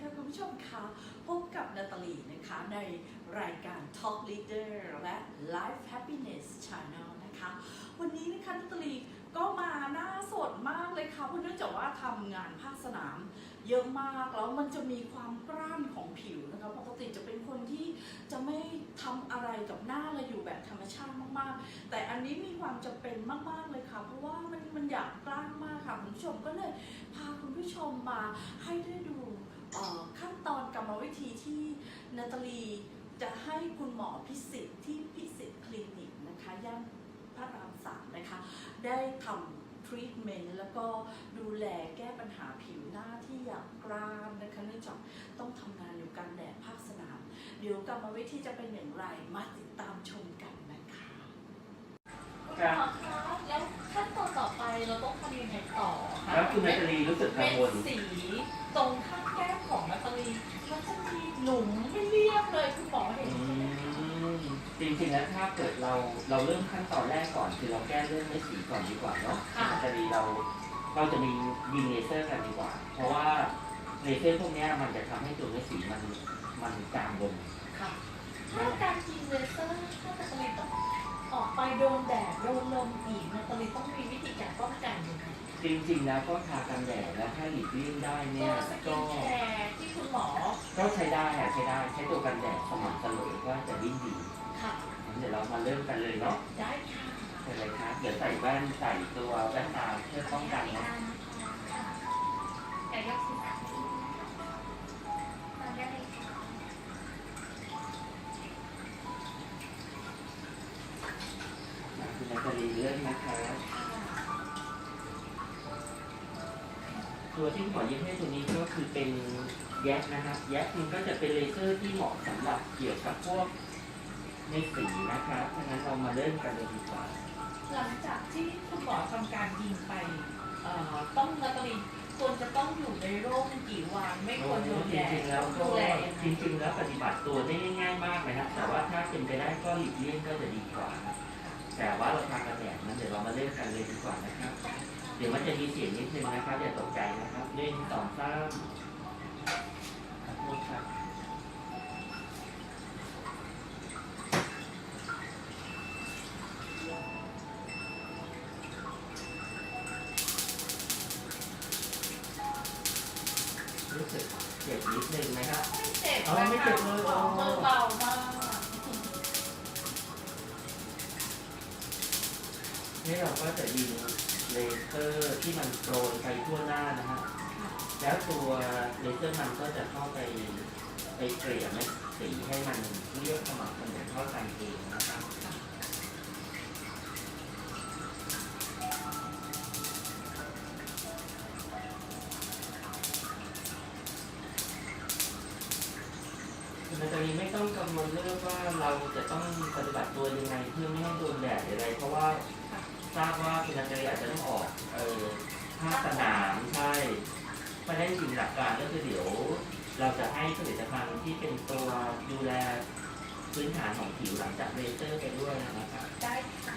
ค่ะคุณผู้ชมคะพบกับนาตาลีนะคะในรายการ Talk Leader และ Life Happiness Channel นะคะ วันนี้นะคะนาตาลีก็มาหน้าสดมากเลยค่ะเพราะเนื่องจากว่าทำงานภาคสนาม เยอะมากแล้วมันจะมีความกร้านของผิวนะคะปกติจะเป็นคนที่จะไม่ทำอะไรกับหน้าเลยอยู่แบบธรรมชาติมากๆ แต่อันนี้มีความจำเป็นมากๆเลยค่ะ เพราะว่ามันมันอยากกล้านมากค่ะคุณผู้ชมก็เลยพาคุณผู้ชมมาให้ได้ดู ขั้นตอนกรรมวิธีที่นาตาลีจะให้คุณหมอพิสิทธิ์ที่พิสิทธิ์คลินิกนะคะย่านพระรามสามนะคะ ได้ทำทรีทเมนต์แล้วก็ดูแลแก้ปัญหาผิวหน้าที่อยากกร้านนะคะเนื่องจากต้องทำงานอยู่กลางแดดภาคสนาม เดี๋ยวกรรมวิธีจะเป็นอย่างไรมาติดตามชมกันนะคะครัคุณหมอคะแล้วขั้นตอนต่อไปเราต้องทำยังไงต่อคะแล้วคุณนาตาลีรู้สึกกัเป็งนวลสี ริงๆแล้วถ้าเกิดเราเราเริ่มขั้นตอนแรกก่อนคือเราแก้เรื่องไม่สีก่อนดีกว่าเนาะคุณนาตาลีเราเราจะมียิงเลเซอร์กันดีกว่า เพราะว่าเลเซอร์พวกเนี้ยมันจะทำให้ตัวไม่สีมันมันจางลง ค่ะถ้าการกินเลเซอร์ถ้านาตาลีต้องออกไปโดนแดดโดนลมอีกนาตาลีต้องมีวิธีการป้องกันยังไงจริงๆแล้วก็ทากันแดดแล้วถ้าหลีกเลี่ยงได้ตัเนี่ยวสกิก็นแคร์ที่คุณหมอก็ใช้ได้อะใช้ได้ใช้ตัวกันแดดสม่ำเสมอ มาเริ่มกันเลยเนาะได้ค่ะใช่เลยครับเดี๋ยวใส่แว่นใส่ตัวแว่นตาเพื่อป้องกันเนาะไก่ยกศีรษะทำได้เลยค่ะคุณนาตาลีเริ่มนะคะตัวที่หมอยิ้มให้ตัวนี้ก็คือเป็นแยกนะครับแยกมันก็จะเป็นเลเซอร์ที่เหมาะสำหรับเกี่ยวกับพวก ในสีนะครับเพราะฉะนั้นเรามาเริ่มกันเลยดีกว่า หลังจากที่คุณหมอทำการยิงไปเอ่อต้องนาตาลีควรจะต้องอยู่ในร่มกี่วันไม่ควรโดนจแดดริงๆแล้วก็ดูแลยังไงจริงๆแล้วปฏิบัติตัวได้ง่ายๆมากนะครับแต่ว่าถ้าเป็นไปได้ก็หลีกเลี่ยงก็จะดีกว่าแต่ว่าเราทำกันแดดนั้นเดี๋ยวเรามาเริ่มกันเลยดีกว่านะครับ เดี๋ยวมันจะมีเสียงนิดนึงนะครับอย่าตกใจนะครับหนึ่งสองสาม รู้สึกเจ็บนิดนึงไหมครับ ไม่เจ็บอ๋อไม่เจ็บเลยนะคะมือเบามากนี่เราก็จะยิงเลเซอร์ที่มันโปรยไปทั่วหน้านะฮะแล้วตัวเลเซอร์มันก็จะเข้าไปไปเกลี่ยเม็ดสีให้มันเรียบสม่ำเสมอเท่ากันเองนะ ครับคุณนาตาลีไม่ต้องกังวลเรื่องว่าเราจะต้องปฏิบัติตัวยังไงเพื่อไม่ให้โดนแดดหรืออะไรเพราะว่าทราบว่าคุณนาตาลีอาจจะต้องออกเออภาคสนามใช่ไม่ได้จริงหลักการก็คือเดี๋ยว เราจะให้ผลิตภัณฑ์ที่เป็นตัวดูแลพื้นฐานของผิวหลังจากเลเซอร์ไปด้วยนะครับได้ค่ะ